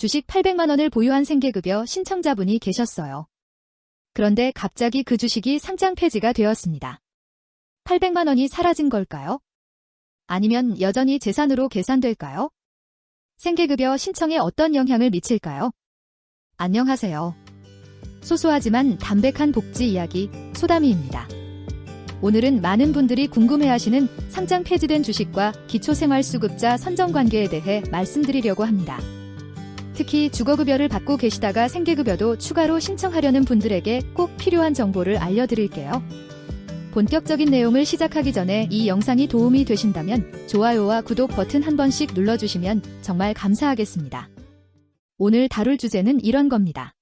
주식 800만 원을 보유한 생계급여 신청자분이 계셨어요. 그런데 갑자기 그 주식이 상장 폐지가 되었습니다. 800만 원이 사라진 걸까요? 아니면 여전히 재산으로 계산될까요? 생계급여 신청에 어떤 영향을 미칠까요? 안녕하세요. 소소하지만 담백한 복지 이야기 소담이입니다. 오늘은 많은 분들이 궁금해하시는 상장 폐지된 주식과 기초생활수급자 선정 관계에 대해 말씀드리려고 합니다. 특히 주거급여를 받고 계시다가 생계급여도 추가로 신청하려는 분들에게 꼭 필요한 정보를 알려드릴게요. 본격적인 내용을 시작하기 전에 이 영상이 도움이 되신다면 좋아요와 구독 버튼 한 번씩 눌러주시면 정말 감사하겠습니다. 오늘 다룰 주제는 이런 겁니다.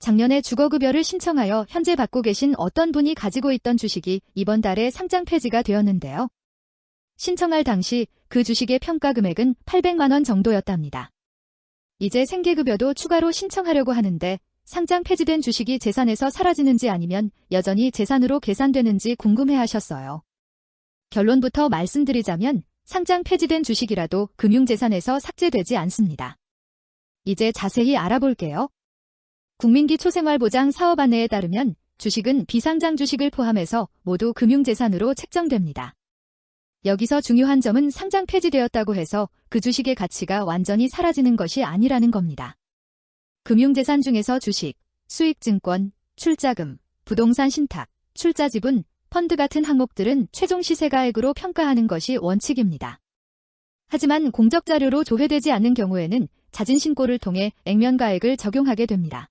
작년에 주거급여를 신청하여 현재 받고 계신 어떤 분이 가지고 있던 주식이 이번 달에 상장 폐지가 되었는데요. 신청할 당시 그 주식의 평가 금액은 800만원 정도였답니다. 이제 생계급여도 추가로 신청하려고 하는데 상장 폐지된 주식이 재산에서 사라지는지 아니면 여전히 재산으로 계산되는지 궁금해 하셨어요. 결론부터 말씀드리자면 상장 폐지된 주식이라도 금융재산에서 삭제되지 않습니다. 이제 자세히 알아볼게요. 국민기 초생활보장 사업 안내에 따르면 주식은 비상장 주식을 포함해서 모두 금융재산으로 책정됩니다. 여기서 중요한 점은 상장 폐지되었다고 해서 그 주식의 가치가 완전히 사라지는 것이 아니라는 겁니다. 금융재산 중에서 주식, 수익증권, 출자금, 부동산 신탁, 출자지분, 펀드 같은 항목들은 최종 시세가액으로 평가하는 것이 원칙입니다. 하지만 공적자료로 조회되지 않는 경우에는 자진신고를 통해 액면가액을 적용하게 됩니다.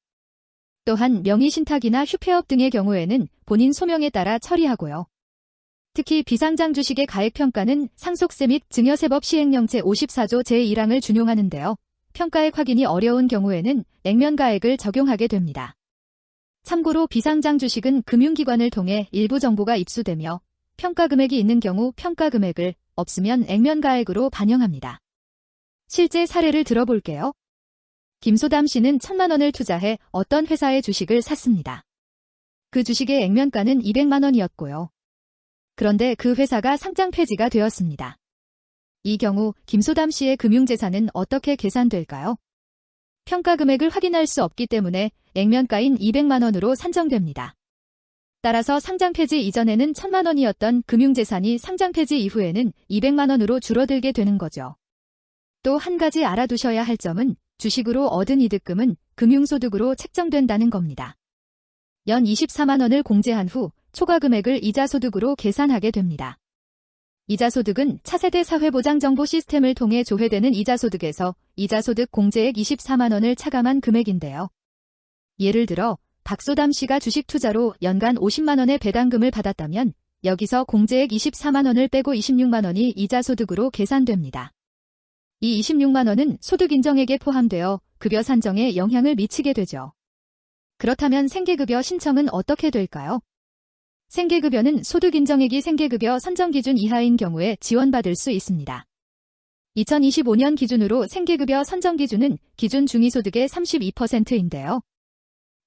또한 명의신탁이나 휴폐업 등의 경우에는 본인 소명에 따라 처리하고요. 특히 비상장 주식의 가액평가는 상속세 및 증여세법 시행령 제 54조 제1항을 준용하는데요. 평가액 확인이 어려운 경우에는 액면가액을 적용하게 됩니다. 참고로 비상장 주식은 금융기관을 통해 일부 정보가 입수되며 평가 금액이 있는 경우 평가 금액을 없으면 액면가액으로 반영합니다. 실제 사례를 들어볼게요. 김소담 씨는 천만 원을 투자해 어떤 회사의 주식을 샀습니다. 그 주식의 액면가는 200만 원이었고요. 그런데 그 회사가 상장 폐지가 되었습니다. 이 경우 김소담 씨의 금융재산은 어떻게 계산될까요? 평가 금액을 확인할 수 없기 때문에 액면가인 200만 원으로 산정됩니다. 따라서 상장 폐지 이전에는 1000만 원이었던 금융재산이 상장 폐지 이후에는 200만 원으로 줄어들게 되는 거죠. 또 한 가지 알아두셔야 할 점은 주식으로 얻은 이득금은 금융소득으로 책정된다는 겁니다. 연 24만 원을 공제한 후 초과 금액을 이자소득으로 계산하게 됩니다. 이자소득은 차세대 사회보장정보 시스템을 통해 조회되는 이자소득에서 이자소득 공제액 24만 원을 차감한 금액인데요. 예를 들어 박소담 씨가 주식 투자로 연간 50만 원의 배당금을 받았다면 여기서 공제액 24만 원을 빼고 26만 원이 이자소득으로 계산됩니다. 이 26만 원은 소득 인정액에 포함되어 급여 산정에 영향을 미치게 되죠. 그렇다면 생계급여 신청은 어떻게 될까요? 생계급여는 소득 인정액이 생계급여 선정 기준 이하인 경우에 지원받을 수 있습니다. 2025년 기준으로 생계급여 선정 기준은 기준 중위소득의 32%인데요.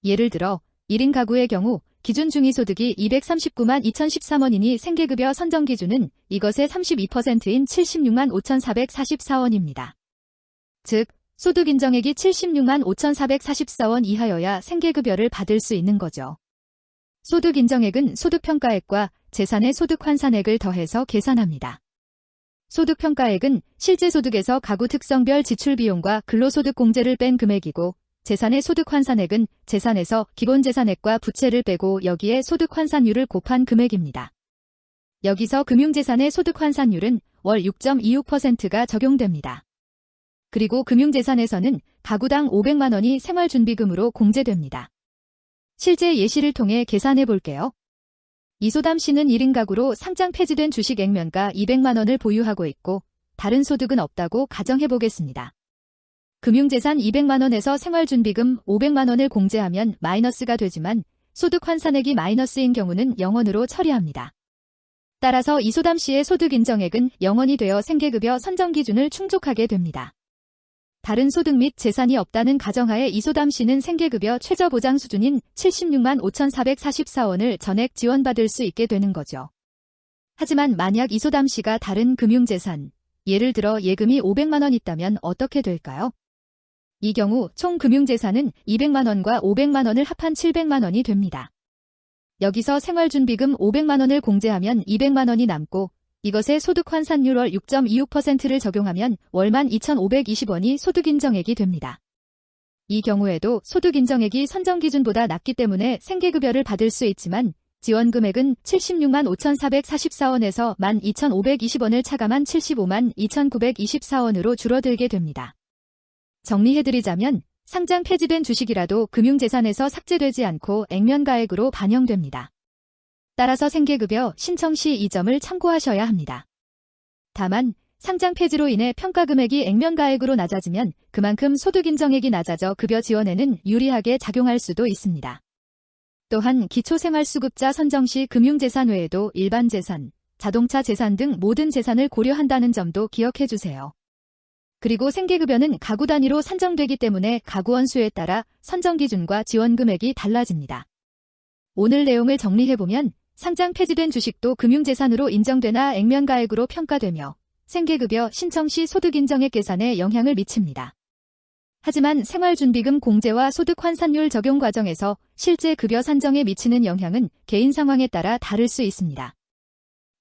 예를 들어 1인 가구의 경우 기준 중위소득이 239만 2013원이니 생계급여 선정 기준은 이것의 32%인 76만 5,444원입니다. 즉, 소득 인정액이 76만 5,444원 이하여야 생계급여를 받을 수 있는 거죠. 소득 인정액은 소득평가액과 재산의 소득 환산액을 더해서 계산합니다. 소득평가액은 실제 소득에서 가구 특성별 지출 비용과 근로소득 공제를 뺀 금액이고 재산의 소득 환산액은 재산에서 기본재산액과 부채를 빼고 여기에 소득 환산율을 곱한 금액입니다. 여기서 금융재산의 소득 환산율은 월 6.26%가 적용됩니다. 그리고 금융재산에서는 가구당 500만 원이 생활준비금으로 공제됩니다. 실제 예시를 통해 계산해 볼게요. 이소담 씨는 1인 가구로 상장 폐지된 주식 액면가 200만 원을 보유하고 있고 다른 소득은 없다고 가정해 보겠습니다. 금융재산 200만 원에서 생활준비금 500만 원을 공제하면 마이너스가 되지만 소득 환산액이 마이너스인 경우는 0원으로 처리합니다. 따라서 이소담 씨의 소득 인정액은 0원이 되어 생계급여 선정 기준을 충족하게 됩니다. 다른 소득 및 재산이 없다는 가정하에 이소담 씨는 생계급여 최저보장 수준인 76만 5,444원을 전액 지원받을 수 있게 되는 거죠. 하지만 만약 이소담 씨가 다른 금융재산, 예를 들어 예금이 500만 원 있다면 어떻게 될까요? 이 경우 총 금융재산은 200만 원과 500만 원을 합한 700만 원이 됩니다. 여기서 생활준비금 500만 원을 공제하면 200만 원이 남고 이것에 소득 환산율 월 6.26%를 적용하면 월만 2,520원이 소득 인정액이 됩니다. 이 경우에도 소득 인정액이 선정 기준보다 낮기 때문에 생계급여를 받을 수 있지만 지원 금액은 76만 5,444원에서 12,520원을 차감한 75만 2,924원으로 줄어들게 됩니다. 정리해드리자면 상장 폐지된 주식이라도 금융재산에서 삭제되지 않고 액면가액으로 반영됩니다. 따라서 생계급여 신청 시 이 점을 참고하셔야 합니다. 다만 상장 폐지로 인해 평가 금액이 액면가액으로 낮아지면 그만큼 소득 인정액이 낮아져 급여 지원에는 유리하게 작용할 수도 있습니다. 또한 기초생활수급자 선정 시 금융재산 외에도 일반 재산, 자동차 재산 등 모든 재산을 고려한다는 점도 기억해 주세요. 그리고 생계급여는 가구 단위로 산정되기 때문에 가구원 수에 따라 선정 기준과 지원 금액이 달라집니다. 오늘 내용을 정리해보면 상장 폐지된 주식도 금융재산으로 인정되나 액면가액으로 평가되며 생계급여 신청 시 소득 인정액 계산에 영향을 미칩니다. 하지만 생활준비금 공제와 소득 환산율 적용 과정에서 실제 급여 산정에 미치는 영향은 개인 상황에 따라 다를 수 있습니다.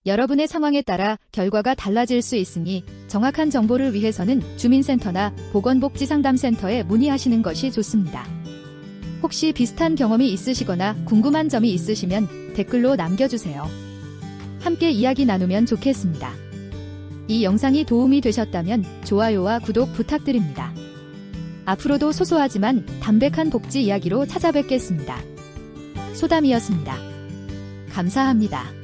여러분의 상황에 따라 결과가 달라질 수 있으니 정확한 정보를 위해서는 주민센터나 보건복지상담센터에 문의하시는 것이 좋습니다. 혹시 비슷한 경험이 있으시거나 궁금한 점이 있으시면 댓글로 남겨주세요. 함께 이야기 나누면 좋겠습니다. 이 영상이 도움이 되셨다면 좋아요와 구독 부탁드립니다. 앞으로도 소소하지만 담백한 복지 이야기로 찾아뵙겠습니다. 소담이었습니다. 감사합니다.